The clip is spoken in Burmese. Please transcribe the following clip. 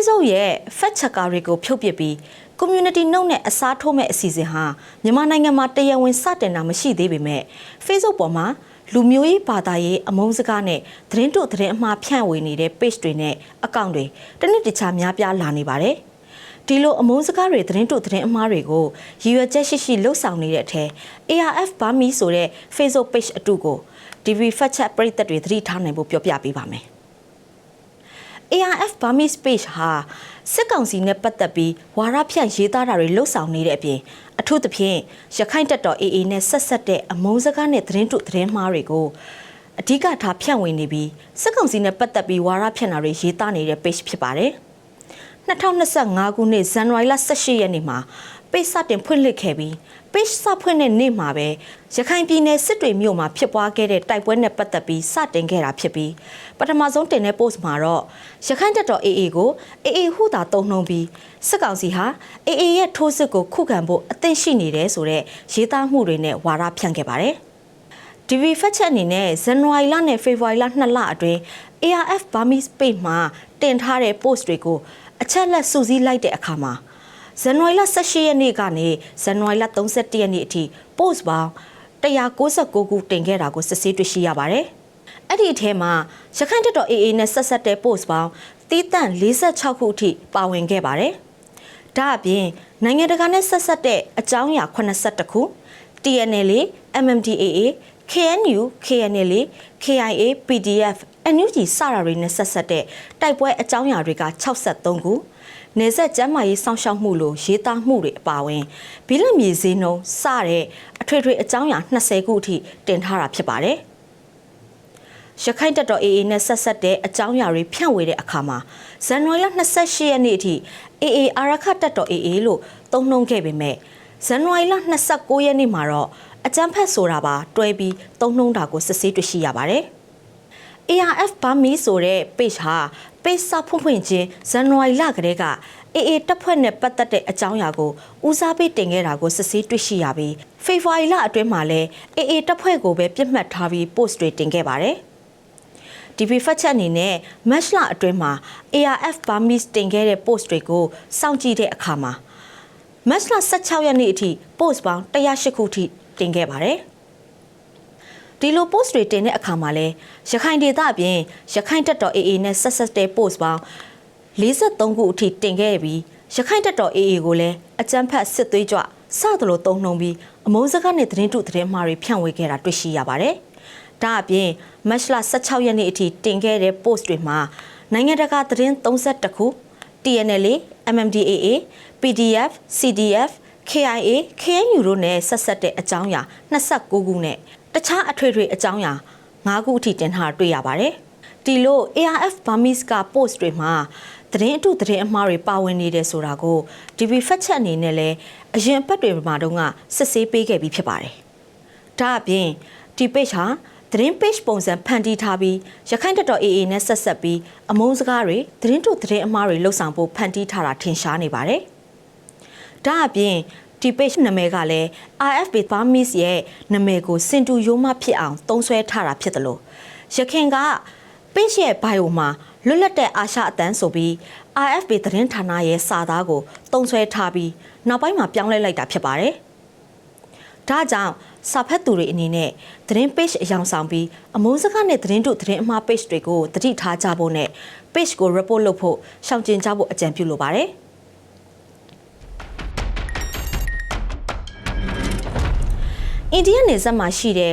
Facebook ရဲ့ fact checker တွေကိုဖြုတ်ပစ်ပြီး community note နဲ့အစားထိုးမဲ့အစီအစဉ်ဟာမြန်မာနိုင်ငံမှာတရားဝင်စတင်တာမရှိသေးပေမဲ့ Facebook ပေါ်မှာလူမျိုးရေးဘာသာရေးအမုန်းစကားနဲ့သတင်းတို့သတင်းအမှားဖြန့်ဝေနေတဲ့ page တွေနဲ့ account တွေတစ်နှစ်တခြားများပြားလာနေပါတယ်။ဒီလိုအမုန်းစကားတွေသတင်းတို့သတင်းအမှားတွေကိုရည်ရွယ်ချက်ရှိရှိလှုပ်ဆောင်နေတဲ့အထက် ARF ဘာမီဆိုတဲ့ Facebook page အတုကို TV fact check ပရိသတ်တွေသတိထားနိုင်ဖို့ပြောပြပေးပါမယ်။ ARF Burmese page ဟာစစ်ကောင်စီနဲ့ပတ်သက်ပြီးဝါရဖြန့်ရေးသားတာတွေလှုပ်ဆောင်နေတဲ့အပြင်အထူးသဖြင့်ရခိုင်တပ်တော် AA နဲ့ဆက်ဆက်တဲ့အမုန်းစကားနဲ့သတင်းတုသတင်းမှားတွေကိုအဓိကထားဖြန့်ဝေနေပြီးစစ်ကောင်စီနဲ့ပတ်သက်ပြီးဝါရဖြန့်တာတွေရေးသားနေတဲ့ page ဖြစ်ပါတယ်။2025ခုနှစ်ဇန်နဝါရီလ18ရက်နေ့မှာ page စတင်ဖွင့်လှစ်ခဲ့ပြီး page စဖွင့်တဲ့နေ့မှာပဲရခိုင်ပြည်နယ်စစ်တွေမြို့မှာဖြစ်ပွားခဲ့တဲ့တိုက်ပွဲနဲ့ပတ်သက်ပြီးစတင်ခဲ့တာဖြစ်ပြီးပထမဆုံးတင်တဲ့ post မှာတော့ရခိုင်တပ်တော် AA ကို AA ဟုသာတုံ့နှုံပြီးစစ်ကောင်စီဟာ AA ရဲ့ထိုးစစ်ကိုခုခံဖို့အသင့်ရှိနေတယ်ဆိုတဲ့ရေးသားမှုတွေနဲ့ဝါဒဖြန့်ခဲ့ပါတယ်။ DV ဖက်ချက်အနေနဲ့ဇန်နဝါရီလနဲ့ဖေဖော်ဝါရီလ2လအတွင်း ARF Burmese page မှာတင်ထားတဲ့ post တွေကိုအချက်လက်စုစည်းလိုက်တဲ့အခါမှာ ဇန်နဝါရီလ18ရက်နေ့ကနေဇန်နဝါရီလ31ရက်နေ့အထိ post ပေါင်း169ခုတင်ခဲ့တာကိုစစ်ဆေးတွေ့ရှိရပါတယ်။အဲ့ဒီအထဲမှာရခိုင်တပ်တော် AA နဲ့ဆက်ဆက်တဲ့ post ပေါင်းတီးတန့်46ခုအထိပါဝင်ခဲ့ပါတယ်။ဒါအပြင်နိုင်ငံတကာနဲ့ဆက်ဆက်တဲ့အကြောင်းအရာ82ခု TNL MMDAA KNU KNL KIA PDF NUG စတာတွေနဲ့ဆက်ဆက်တဲ့တိုက်ပွဲအကြောင်းအရာတွေက63ခု နေဆက်ကျမ်းမာရေးစောင့်ရှောက်မှုလိုရေးသားမှုတွေအပါအဝင်ဘီလက်မြေဈေးနှုန်းစတဲ့အထွေထွေအကြောင်းအရာ20ခုအထိတင်ထားတာဖြစ်ပါတယ်။ရခိုင်တပ်တော် AA နဲ့ဆက်ဆက်တဲ့အကြောင်းအရာတွေဖြန့်ဝေတဲ့အခါမှာဇန်နဝါရီလ28ရက်နေ့အထိ AA အာရခတပ်တော် AA လို့သုံးနှုန်းခဲ့ပေမဲ့ဇန်နဝါရီလ29ရက်နေ့မှာတော့အကြမ်းဖက်ဆိုတာပါတွဲပြီးသုံးနှုန်းတာကိုစစ်ဆေးတွေ့ရှိရပါတယ်။ ARF ဘာမီဆိုတဲ့ page ဟာ page စဖွင့်ဖွင့်ချင်းဇန်နဝါရီလကတည်းက AA တပ်ဖွဲ့နဲ့ပတ်သက်တဲ့အကြောင်းအရာကိုဦးစားပေးတင်ခဲ့တာကိုစစ်ဆေးတွေ့ရှိရပြီးဖေဖော်ဝါရီလအတွင်းမှာလည်း AA တပ်ဖွဲ့ကိုပဲပြစ်မှတ်ထားပြီး post တွေတင်ခဲ့ပါတယ်။ DP ဖတ်ချက်အနေနဲ့ match လအတွင်းမှာ ARF Burmese တင်ခဲ့တဲ့ post တွေကိုစောင့်ကြည့်တဲ့အခါမှာ match လ16ရက်နေ့အထိ post ပေါင်း108ခုထိတင်ခဲ့ပါတယ်။ ဒီလို post တွေတင်တဲ့အခါမှာလဲရခိုင်ဒေသအပြင်ရခိုင်တပ်တော် AA နဲ့ဆက်ဆက်တဲ့ post ပေါင်း43ခုအထိတင်ခဲ့ပြီးရခိုင်တပ်တော် AA ကိုလည်းအကြမ်းဖက်စစ်သွေးကြွစသလိုတုံ့နှုံပြီးအမုန်းစကားနဲ့သတင်းတုသတင်းမှားတွေဖြန့်ဝေခဲ့တာတွေ့ရှိရပါတယ်။ဒါအပြင်မတ်လ16ရက်နေ့အထိတင်ခဲ့တဲ့ post တွေမှာနိုင်ငံတကာသတင်း32ခု TNL MMDAA PDF CDF KIA KNU တို့နဲ့ဆက်ဆက်တဲ့အကြောင်းအရာ29ခုနဲ့တခြားအထွေထွေအကြောင်းအရာ9ခုအထိတင်ထားတွေ့ရပါတယ်။ဒီလို ARF Burmese က post တွေမှာသတင်းအတုသတင်းအမှားတွေပါဝင်နေတယ်ဆိုတာကို DB fact check အနေနဲ့လည်းအရင်ပတ်တွေမှာတုန်းကစစ်ဆေးပေးခဲ့ပြီးဖြစ်ပါတယ်။ဒါအပြင်ဒီ page ဟာသတင်း page ပုံစံဖန်တီးထားပြီးရခိုင်တပ်တော် AA နဲ့ဆက်ဆက်ပြီးအမုန်းစကားတွေသတင်းတုသတင်းအမှားတွေလှုပ်ဆောင်ဖို့ဖန်တီးထားတာထင်ရှားနေပါတယ်။ ဒါအပြင်ဒီ page နာမည်ကလည်း RFB Burmese ရဲ့နာမည်ကိုစင်တူရိုးမဖြစ်အောင်သုံးဆွဲထားတာဖြစ်တယ်လို့ရခင်က page ရဲ့ bio မှာလွတ်လပ်တဲ့အာရှအတန်းဆိုပြီး RFB သတင်းဌာနရဲ့စာသားကိုသုံးဆွဲထားပြီးနောက်ပိုင်းမှာပြောင်းလဲလိုက်တာဖြစ်ပါတယ်။ဒါကြောင့်စာဖတ်သူတွေအနေနဲ့သတင်း page အယောင်ဆောင်ပြီးအမုန်းစကားနဲ့သတင်းတို့သတင်းအမှား page တွေကိုတတိထားကြဖို့နဲ့ page ကို report လုပ်ဖို့ရှောင်ကျဉ်ကြဖို့အကြံပြုလိုပါတယ်။ အိန္ဒိယနယ်စပ်မှာရှိတဲ့